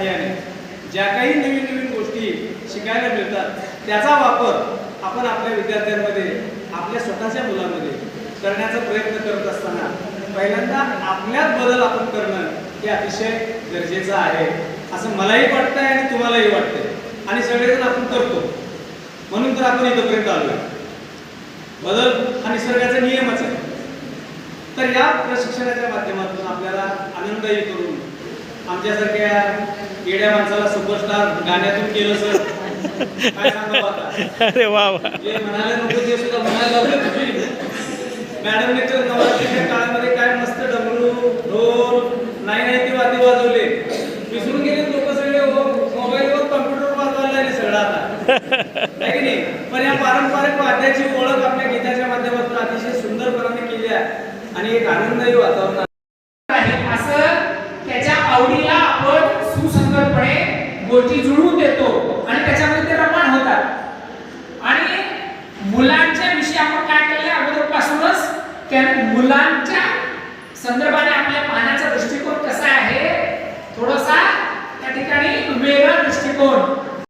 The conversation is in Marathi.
साह्याने ज्या काही नवीन नवीन गोष्टी शिकायला मिळतात त्याचा वापर आपण आपल्या विद्यार्थ्यांमध्ये आपल्या स्वतःच्या मुलांमध्ये करण्याचा प्रयत्न करत असताना पहिल्यांदा आपल्यात बदल आपण करणं हे अतिशय गरजेचं आहे असं मलाही वाटतंय आणि तुम्हालाही वाटतंय. आणि सगळेजण आपण करतो. म्हणून तर आपण इथंपर्यंत आलोय. बदल हा निसर्गाचा नियमच आहे. तर या प्रशिक्षणाच्या माध्यमातून आपल्याला आनंदही करून आमच्यासारख्या येड्या माणसाला सुपरस्टार गाण्यातून केलं सर काय सांगावं आता? अरे वा वा. जे म्हणाले नको ते सुद्धा म्हणायला लावलं तुम्ही मॅडमने तर नवरात्रीच्या काळामध्ये काय मस्त डमरू ढोल नाही नाही ती वाद्य वाजवले. विसरून गेले लोक सगळे हो, मोबाईलवर कम्प्युटर वाजवायला लागले सगळं आता. की नाही? पण या पारंपरिक वाद्याची ओळख आपल्या गीताच्या माध्यमातून अतिशय सुंदरपणाने केली आहे. आणि एक आनंदही वातावरण आहे. असं त्याच्या आवडीला आपण सुसंगतपणे गोष्टी जुळवून देतो आणि त्याच्यामध्ये ते रमाण होतात. आणि मुलांच्या विषयी आपण काय केलं अगोदरपासूनच? त्या मुलांच्या संदर्भाने आपल्या पाहण्याचा दृष्टिकोन कसा आहे? थोडासा त्या ठिकाणी वेगळा दृष्टिकोन.